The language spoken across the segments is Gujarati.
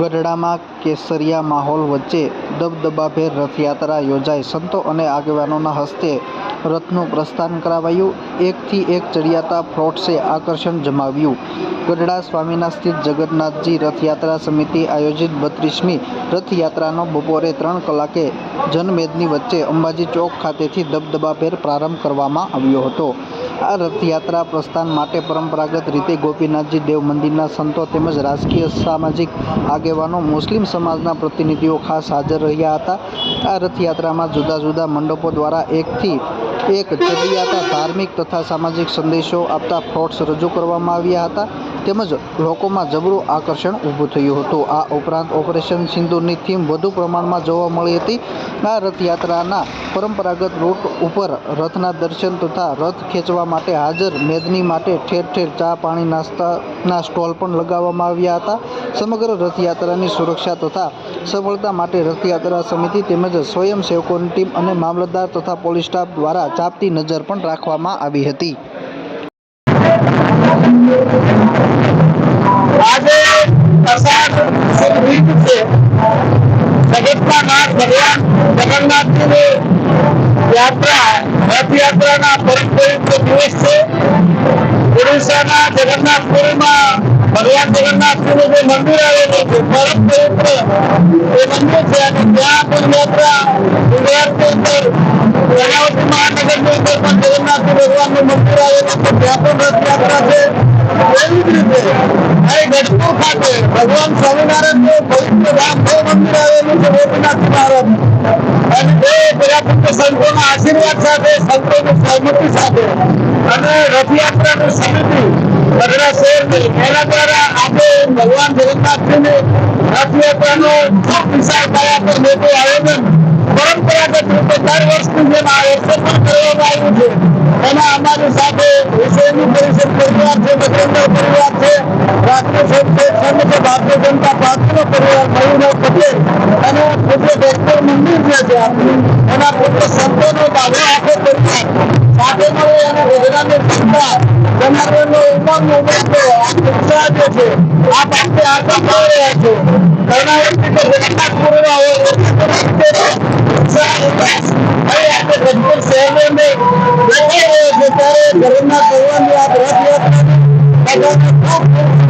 ગઢડામાં કેસરિયા માહોલ વચ્ચે દબદબાભેર રથયાત્રા યોજાઈ. સંતો અને આગેવાનોના હસ્તે રથનું પ્રસ્થાન કરાવાયું. એકથી એક ચડિયાતા ફ્લોટ્સે આકર્ષણ જમાવ્યું. ગઢડા સ્વામીના સ્થિત જગન્નાથજી રથયાત્રા સમિતિ આયોજિત બત્રીસમી રથયાત્રાનો બપોરે ત્રણ કલાકે જનમેદની વચ્ચે અંબાજી ચોક ખાતેથી દબદબાભેર પ્રારંભ કરવામાં આવ્યો હતો. આ રથયાત્રા પ્રસ્થાન માટે પરંપરાગત રીતે ગોપીનાથજી દેવ મંદિરના સંતો તેમજ રાજકીય સામાજિક આગેવાનો મુસ્લિમ સમાજના પ્રતિનિધિઓ ખાસ હાજર રહ્યા હતા. આ રથયાત્રામાં જુદા જુદા મંડપો દ્વારા એકથી એક ચડિયાતા ધાર્મિક તથા સામાજિક સંદેશો આપતા ફ્લોટ્સ રજૂ કરવામાં આવ્યા હતા. તેમજ લોકોમાં જબરું આકર્ષણ ઊભું થયું હતું. આ ઉપરાંત ઓપરેશન સિંધુની થીમ વધુ પ્રમાણમાં જોવા મળી હતી. આ રથયાત્રાના પરંપરાગત રૂટ ઉપર રથના દર્શન તથા રથ ખેંચવા માટે હાજર. મેદની માટે ઠેર ઠેર ચા, પાણી, નાસ્તાના સ્ટોલ પણ લગાવવામાં આવ્યા હતા. સમગ્ર રથયાત્રાની સુરક્ષા તથા સફળતા માટે રથયાત્રા સમિતિ તેમજ સ્વયંસેવકોની ટીમ અને મામલતદાર તથા પોલીસ સ્ટાફ દ્વારા ચાપતી નજર પણ રાખવામાં આવી હતી. દિવસ છે ભગવાન જગન્નાથજીનું જે મંદિર આવેલું છે એ મંદિર છે અને પણ યાત્રા ગુજરાતની અંદર કર્ણાવતી મહાનગરની ત્યાં પણ ગઢપુર ખાતે. ભગવાન સ્વામિનારાયણ પવિત્ર ધામ ભવ મંદિર આવેલું છે અને એ બધા સંતોના આશીર્વાદ સાથે સંતોની સહમતિ સાથે. અને રથયાત્રાની સમિતિ ગઢડા શહેરની. એના દ્વારા આપણે ભગવાન જગન્નાથજીની રથયાત્રાનો ખૂબ વિશાળ પાયા પર મોટું આયોજન પરંપરાગત રીતે દર વર્ષની જેમ આ વર્ષે પણ કરવામાં આવ્યું છે. એમાં અમારી સાથે વિશ્વની પરિષદ પરિવાર છે મકરંદર પરિવાર છે રાષ્ટ્રીય સંઘ છે, ભારતીય જનતા પાર્ટીનો પરિવાર મળીને પટેલ અને પૂજ્ય ડોક્ટર મંદિર જે છે આપણું એના પુત્ર સંતોનો દાવો આખો પરિવાર સાથે મળે અને ગજરાની જનતા જનાર્દનનો ઉમંગ ઉમંગો આ ઉત્સાહ જે છે, આ પાસે આગળ કરી રહ્યા છે. કર્ણાવતી ત્યારે જગન્નાથ ભગવાનની આ શુભેચ્છાઓ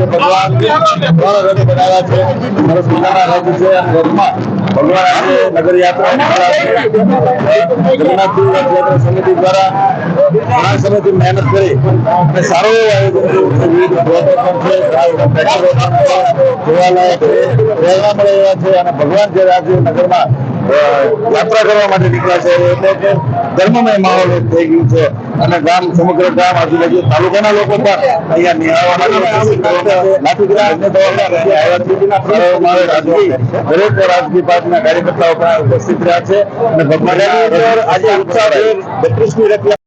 ભગવાન ત્રણ બનાવ્યા છે સમિતિ દ્વારા ઘણા મહેનત કરી અને સારું એવું આયોજન જોવાલાયક છે પ્રેરણા મળે એવા છે અને ભગવાન જ્યારે આજે નગરમાં યાત્રા કરવા માટે નીકળ્યા છે એટલે ધર્મમય માહોલ થઈ ગયું છે અને ગામ સમગ્ર ગામ આજુબાજુ તાલુકાના લોકો પણ અહીંયા નિહાળવા દરેક રાજકીય પાર્ટીના કાર્યકર્તાઓ પણ ઉપસ્થિત રહ્યા છે. અને ભગવાન આજે બત્રીસમી રથયાત્રા